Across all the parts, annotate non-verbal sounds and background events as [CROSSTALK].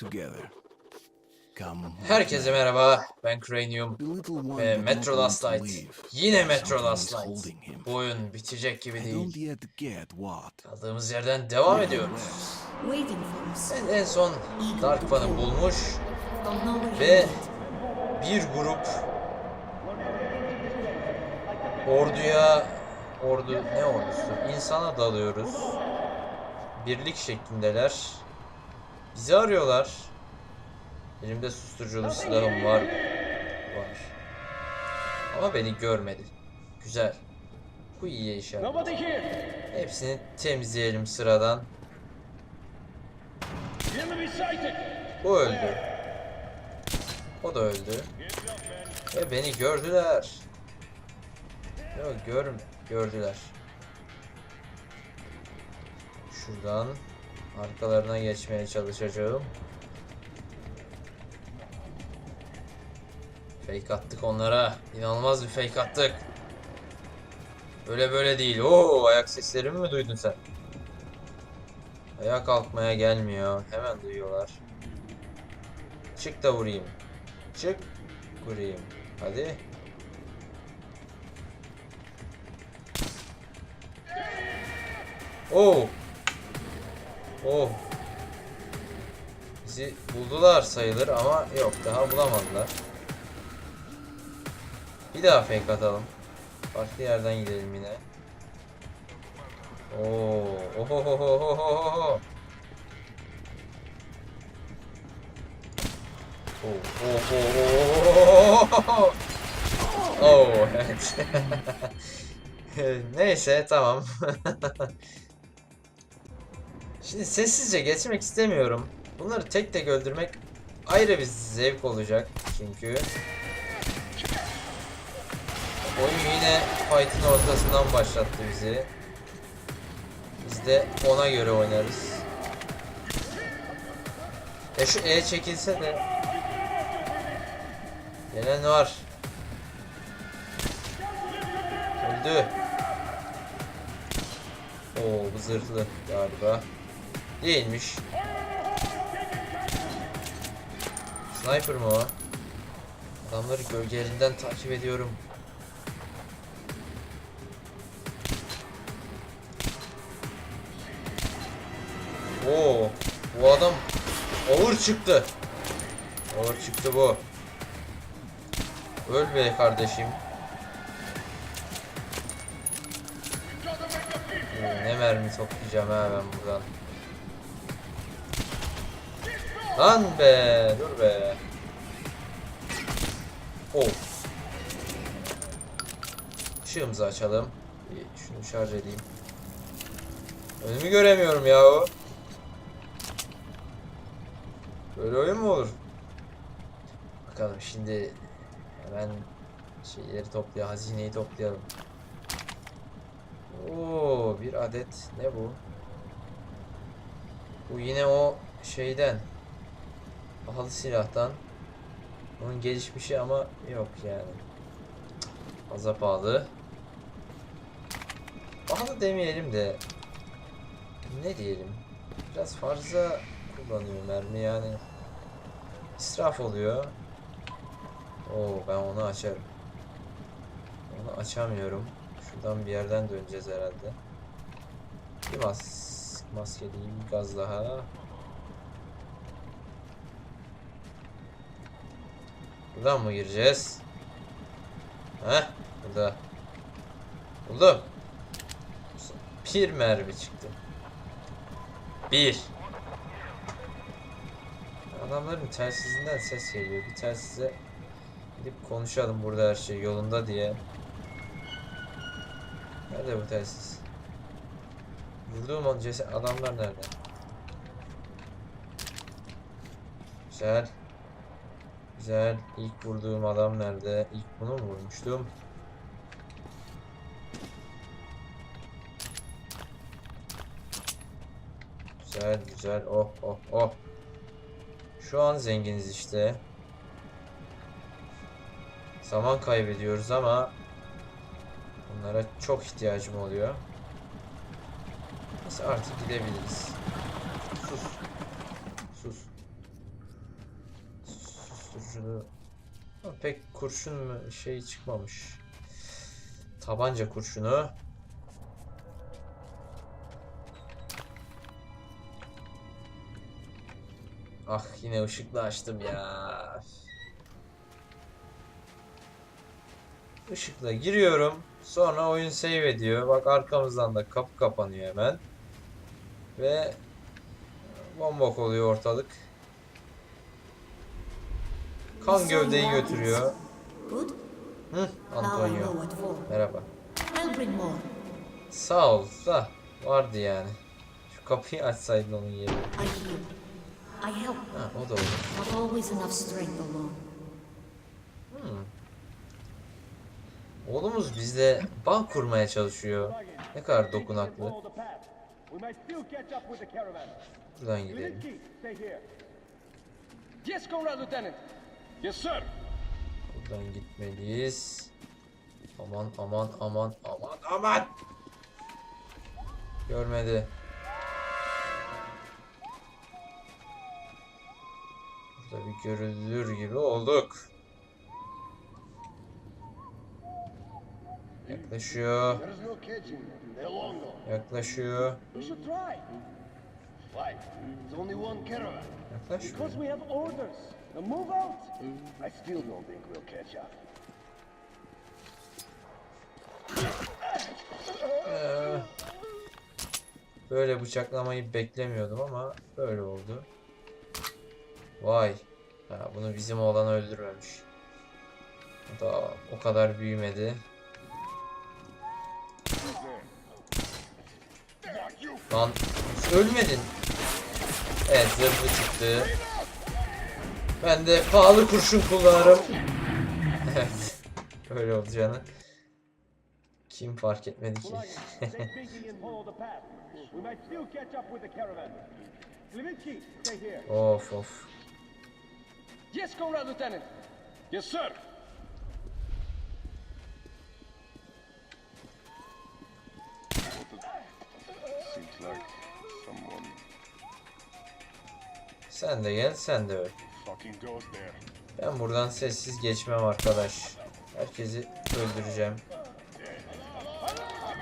together. Come. Herkese merhaba. Ben Cranium ve did Metro Last Light. Yine Metro Last Light. Bu oyun bitecek gibi değil. Kaldığımız yerden devam ediyoruz. Ben en son Dark Fun'ı bulmuş ve bir grup orduya ordu ne ordusu? İnsana dalıyoruz. Birlik şeklindeler. Bizi arıyorlar. Elimde susturuculu silahım var. Var. Ama beni görmedi. Güzel. Bu iyiye işaret. Hepsini temizleyelim sıradan. Bu öldü. O da öldü. Ve beni gördüler. Yok gör gördüler. Şuradan arkalarına geçmeye çalışacağım. Fake attık onlara. İnanılmaz bir fake attık. Böyle böyle değil. Oo ayak seslerimi mi duydun sen? Ayağa kalkmaya gelmiyor. Hemen duyuyorlar. Çık da vurayım. Çık. Vurayım. Hadi. Oo. Oh. Bizi buldular sayılır ama yok daha bulamadılar. Bir daha fake atalım. Farklı yerden gidelim yine. Oo. Ohohohohoho. Oh, oh, oh, oh, oh, oh. Oh, evet. Neyse tamam. Şimdi sessizce geçmek istemiyorum. Bunları tek tek öldürmek ayrı bir zevk olacak çünkü. Oyun yine fight'in ortasından başlattı bizi. Biz de ona göre oynarız. E şu E çekilse de Gelen var. Öldü. Oo bu zırhlı galiba. Değilmiş. Sniper mı o? Adamları gölgelerinden takip ediyorum. Oo, bu adam ağır çıktı. Ağır çıktı bu. Öl be kardeşim. Ne mermi toplayacağım ha ben buradan. Lan be, dur be. Oh. Işığımızı açalım. Şunu şarj edeyim. Önümü göremiyorum yahu. Böyle oyun mu olur? Bakalım şimdi hemen şeyleri toplayalım, hazineyi toplayalım. Oo, bir adet ne bu? Bu yine o şeyden pahalı silahtan. Onun gelişmişi ama yok yani. Fazla pahalı. Pahalı demeyelim de ne diyelim? Biraz fazla kullanıyor mermi yani. İsraf oluyor. Oo ben onu açarım. Onu açamıyorum. Şuradan bir yerden döneceğiz herhalde. Bir mas maskeliyim gaz daha. Buradan mı gireceğiz? Heh, burada. Buldum. Bir mermi çıktı. Bir. Adamların telsizinden ses geliyor. Bir telsize gidip konuşalım burada her şey yolunda diye. Nerede bu telsiz? Vurduğum o ceset adamlar nerede? Güzel. Güzel. İlk vurduğum adam nerede? İlk bunu mu vurmuştum? Güzel güzel. Oh oh oh. Şu an zenginiz işte. Zaman kaybediyoruz ama bunlara çok ihtiyacım oluyor. Neyse artık gidebiliriz. Sus. Sus. Susturucu Ama pek kurşun mu şey çıkmamış. Tabanca kurşunu. Ah yine ışıklı açtım ya. Işıkla giriyorum. Sonra oyun save ediyor. Bak arkamızdan da kapı kapanıyor hemen. Ve bombok oluyor ortalık. Kan gövdeyi götürüyor. Hı, Antonio. Merhaba. Sağ ol da vardı yani. Şu kapıyı açsaydın onun yerine. Ha, o da olur. not always enough strength alone. Hmm. Oğlumuz bizle bağ kurmaya çalışıyor. Ne kadar dokunaklı. Buradan gidelim. Yes, Comrade Lieutenant. Yes, sir. Buradan gitmeliyiz. Aman aman aman aman aman. Görmedi. Burada bir görülür gibi olduk. Yaklaşıyor. Yaklaşıyor. We Now move out. I still don't think we'll catch up. Ee, Böyle bıçaklamayı beklemiyordum ama böyle oldu. Vay. Ha, bunu bizim oğlan öldürmemiş. O da o kadar büyümedi. Lan ölmedin. Evet zırhlı çıktı. Ben de pahalı kurşun kullanırım. evet. Öyle olacağını. Kim fark etmedi ki? [LAUGHS] Of of. Yes, Comrade Lieutenant. Yes, sir. Sen de gel sen de öl. Ben buradan sessiz geçmem arkadaş. Herkesi öldüreceğim.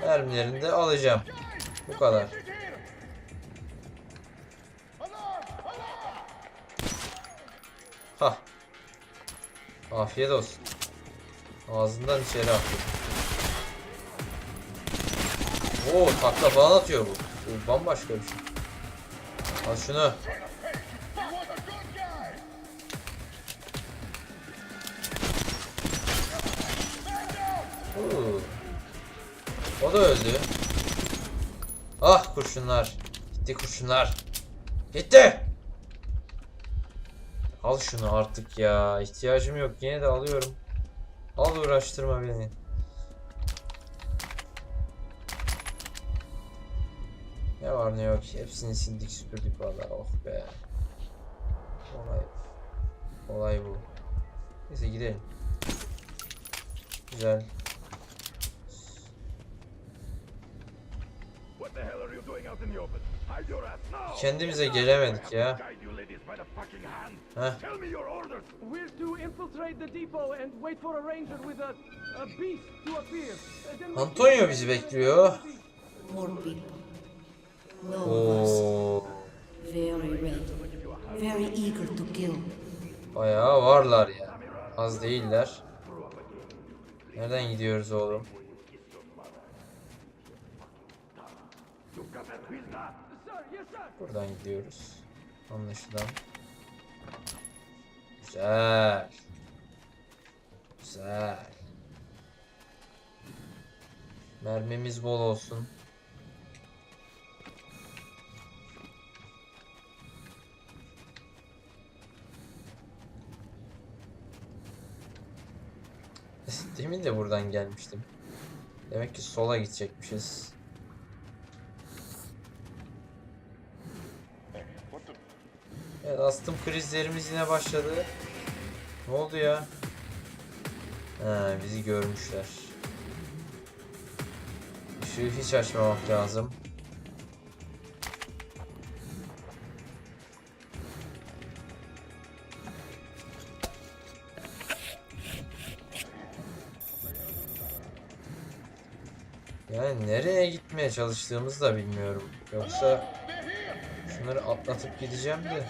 Mermilerini de alacağım. Bu kadar. Ha. Afiyet olsun. Ağzından içeri atıyor. Oo takla falan atıyor bu. Bu bambaşka bir şey. Al şunu. Oo. O da öldü. Ah kurşunlar. Gitti kurşunlar. Gitti. Al şunu artık ya. İhtiyacım yok. Yine de alıyorum. Al uğraştırma beni. Ne var ne yok. Hepsini sildik süpürdük valla. Oh be. Olay. Olay bu. Neyse gidelim. Güzel. Appear. Uh, then we Antonio bizi bekliyor. Oo, Very red. Very eager to kill. bayağı varlar ya. Az değiller. Nereden gidiyoruz oğlum? Buradan gidiyoruz. Anlaşılan. Güzel. Güzel. Mermimiz bol olsun. [LAUGHS] Demin de buradan gelmiştim. Demek ki sola gidecekmişiz. Evet astım krizlerimiz yine başladı. Ne oldu ya? Ha, bizi görmüşler. Işığı hiç açmamak lazım. Yani nereye gitmeye çalıştığımızı da bilmiyorum. Yoksa şunları atlatıp gideceğim de.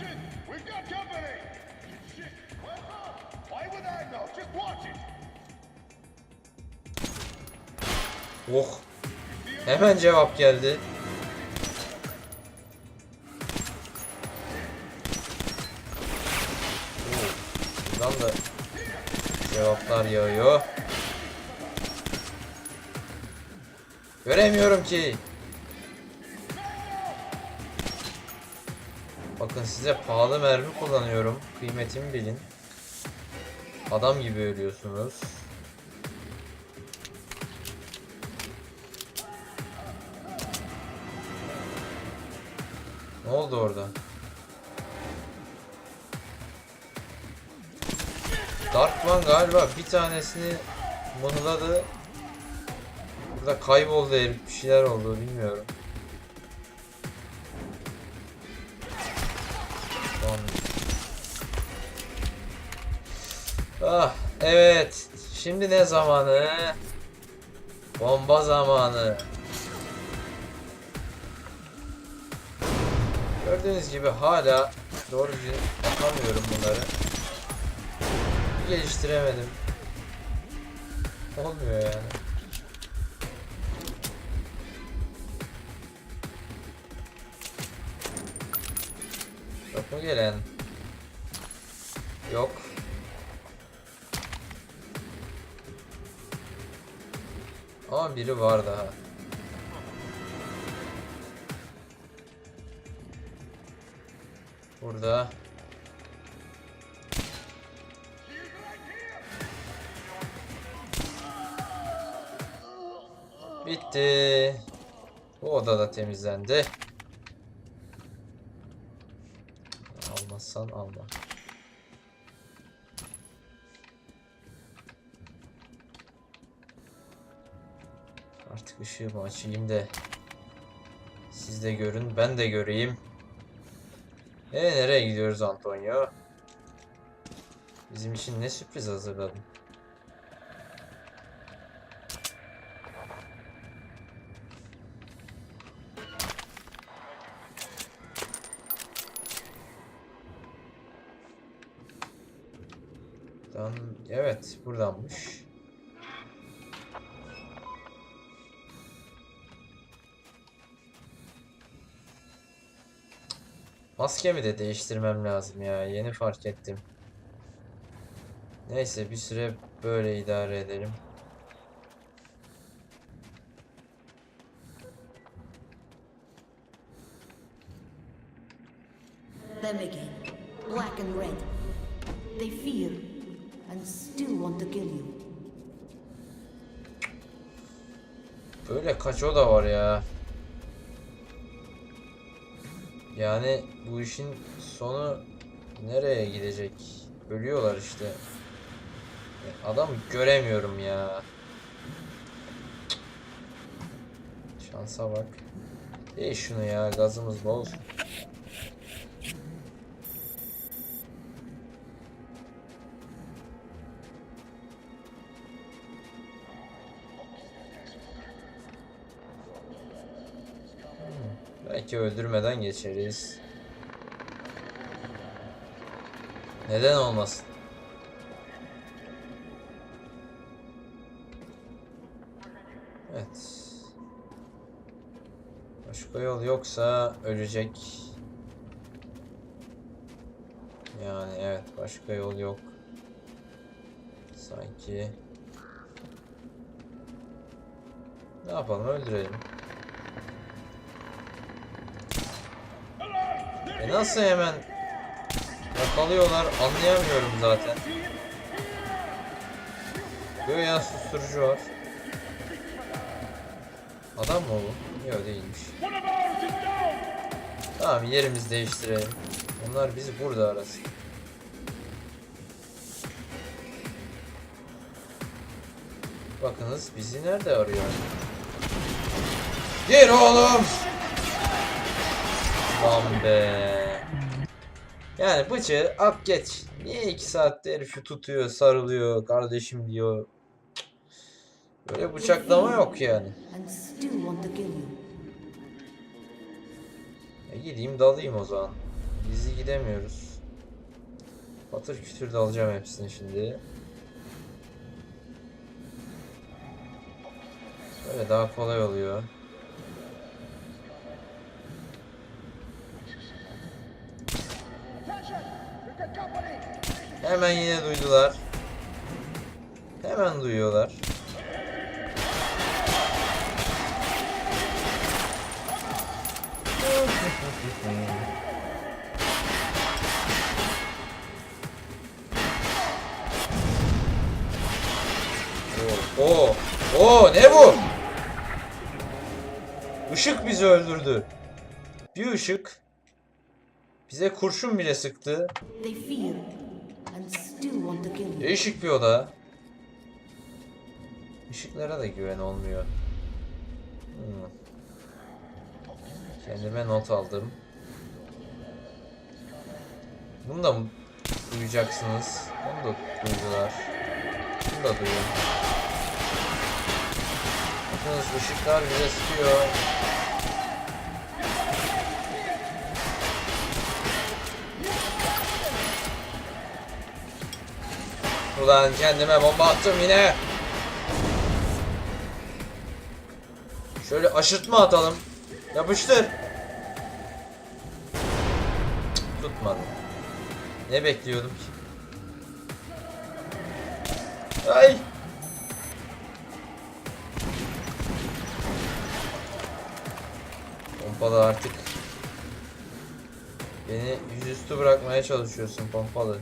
Oh. Hemen cevap geldi. Buradan da cevaplar yağıyor. Göremiyorum ki. Bakın size pahalı mermi kullanıyorum. Kıymetimi bilin. Adam gibi ölüyorsunuz. Ne oldu orada? Darkman galiba bir tanesini mıhladı. Burada kayboldu herif bir şeyler oldu bilmiyorum. Ah evet. Şimdi ne zamanı? Bomba zamanı. Gördüğünüz gibi hala doğru düzgün atamıyorum bunları. Geliştiremedim. Olmuyor yani. Yok mu gelen? Yok. Ama biri var daha. Burada. Bitti. Bu oda da temizlendi. Almazsan alma. Artık ışığımı açayım da siz de görün ben de göreyim. E nereye gidiyoruz Antonio? Bizim için ne sürpriz hazırladın? Maskemi de değiştirmem lazım ya. Yeni fark ettim. Neyse bir süre böyle idare edelim. Them again. Black and red. They fear and still want to kill you. Böyle kaç oda var ya. Yani bu işin sonu nereye gidecek? Ölüyorlar işte. Adam göremiyorum ya. Şansa bak. Ey şunu ya gazımız bol. Belki öldürmeden geçeriz. Neden olmasın? Evet. Başka yol yoksa ölecek. Yani evet başka yol yok. Sanki. Ne yapalım öldürelim. E nasıl hemen yakalıyorlar anlayamıyorum zaten. Göğe susturucu var. Adam mı bu? Yok değilmiş. Tamam yerimizi değiştirelim. Onlar bizi burada arasın. Bakınız bizi nerede arıyor? Gir oğlum! Lan be. Yani bıçı at geç. Niye iki saatte herifi tutuyor, sarılıyor, kardeşim diyor. Böyle bıçaklama yok yani. E gideyim dalayım o zaman. Gizli gidemiyoruz. Patır kütür dalacağım hepsini şimdi. Böyle daha kolay oluyor. Hemen yine duydular. Hemen duyuyorlar. Oo, oo, ne bu? Işık bizi öldürdü. Bir ışık bize kurşun bile sıktı. And bir oda. Işıklara da güven olmuyor. Hmm. Kendime not aldım. Bunu da duyacaksınız? Bunu da duydular. Bunu da duyun. Bakınız ışıklar bize sıkıyor. Ulan kendime bomba attım yine. Şöyle aşırtma atalım. Yapıştır. Tutmadı. Ne bekliyordum ki? Ay. Pompalı artık. Beni yüzüstü bırakmaya çalışıyorsun pompalı.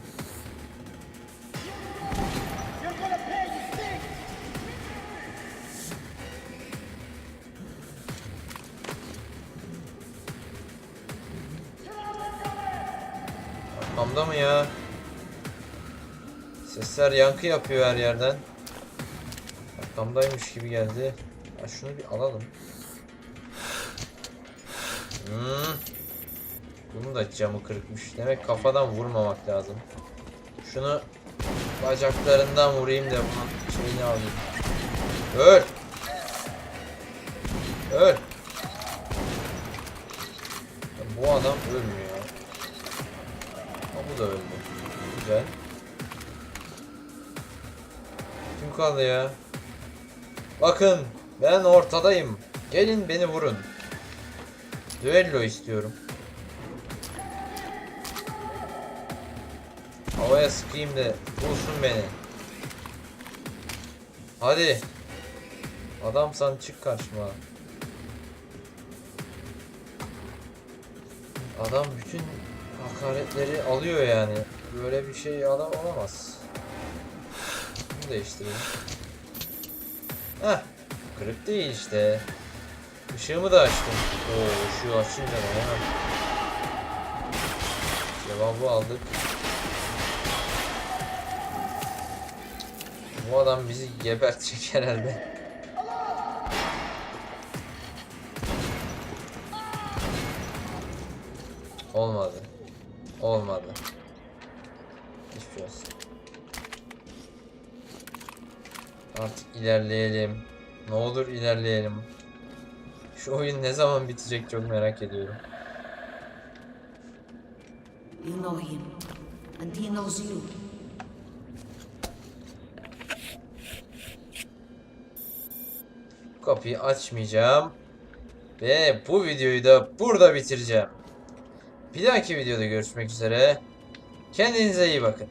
Arkamda mı ya? Sesler yankı yapıyor her yerden. Arkamdaymış gibi geldi. Ya şunu bir alalım. Hmm. Bunun da camı kırıkmış. Demek kafadan vurmamak lazım. Şunu bacaklarından vurayım da bunun şeyini alayım. Öl! Bu da öldü. Güzel. Kim kaldı ya? Bakın ben ortadayım. Gelin beni vurun. Düello istiyorum. Havaya sıkayım da vursun beni. Hadi. Adamsan çık karşıma. Adam bütün hakaretleri alıyor yani. Böyle bir şey adam olamaz. Bunu değiştirelim. Heh. Kırık değil işte. Işığımı da açtım. Oo ışığı açınca da hemen. Cevabı aldık. Bu adam bizi gebertecek herhalde. Olmadı. İlerleyelim. Ne olur ilerleyelim. Şu oyun ne zaman bitecek çok merak ediyorum. You know him, and he knows you. Kapıyı açmayacağım. Ve bu videoyu da burada bitireceğim. Bir dahaki videoda görüşmek üzere. Kendinize iyi bakın.